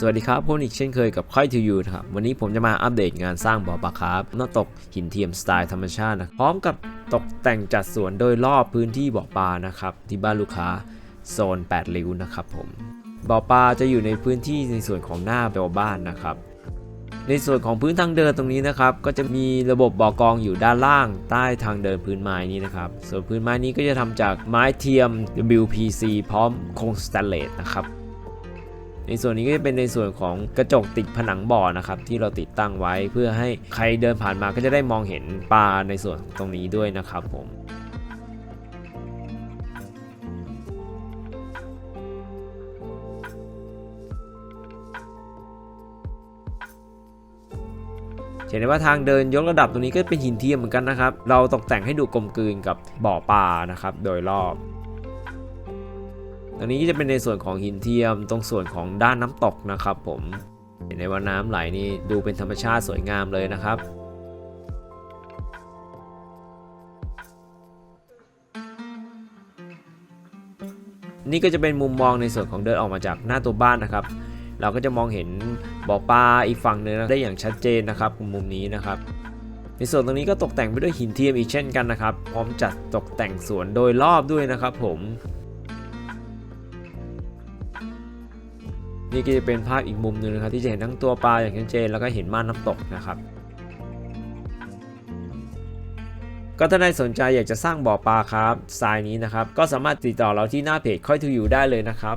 สวัสดีครับพบกันอีกเช่นเคยกับค่อยทูยูนะครับ วันนี้ผมจะมาอัปเดตงานสร้างบ่อปลาคร์ฟน้ำตกหินเทียมสไตล์ธรรมชาตินะพร้อมกับตกแต่งจัดสวนโดยรอบพื้นที่บ่อปลานะครับ ที่บ้านลูกค้าโซน 8 ริ้วนะครับผมบ่อปลาจะอยู่ในพื้นที่ในส่วนของหน้าตัวบ้านนะครับ ในส่วนของพื้นทางเดินตรงนี้นะครับ ก็จะมีระบบบ่อกองอยู่ด้านล่างใต้ทางเดินพื้นไม้นี้นะครับ ส่วนพื้นไม้นี้ก็จะทำจากไม้เทียม WPC พร้อมโครงสแตนเลสนะครับ ในส่วนนี้ก็จะเป็นในส่วนของกระจกติดผนังบ่อนะครับที่เราติดตั้งไว้เพื่อให้ใครเดินผ่านมาก็จะได้มองเห็นปลาในส่วนตรงนี้ด้วยนะครับผมเห็นได้ว่าทางเดินยกระดับตรงนี้ก็เป็นหินเทียมเหมือนกันนะครับ เราตกแต่งให้ดูกลมกลืนกับบ่อปลานะครับ โดยรอบ ตรงนี้ก็จะเป็นในส่วนของหินเทียมตรงส่วนของด้านน้ำตกนะครับผมเห็นได้ว่าน้ำไหลนี่ดูเป็นธรรมชาติสวยงามเลยนะครับนี่ก็จะเป็นมุมมองในส่วนของเดินออกมาจากหน้าตัวบ้านนะครับ เราก็จะมองเห็นบ่อปลาอีกฝั่งหนึงได้อย่างชัดเจนนะครับมุมนี้นะครับ ในส่วนตรงนี้ก็ตกแต่งไปด้วยหินเทียมอีกเช่นกันนะครับ พร้อมจัดตกแต่งสวนโดยรอบด้วยนะครับผม นี่ก็จะเป็นภาพอีกมุมหนึ่งนะครับที่จะเห็นทั้งตัวปลาอย่างชัดเจนแล้วก็เห็นม่านน้ำตกนะครับก็ถ้าได้สนใจอยากจะสร้างบ่อปลาครับทรายนี้นะครับ ก็สามารถติดต่อเราที่หน้าเพจค่อยทูอยู่ได้เลยนะครับ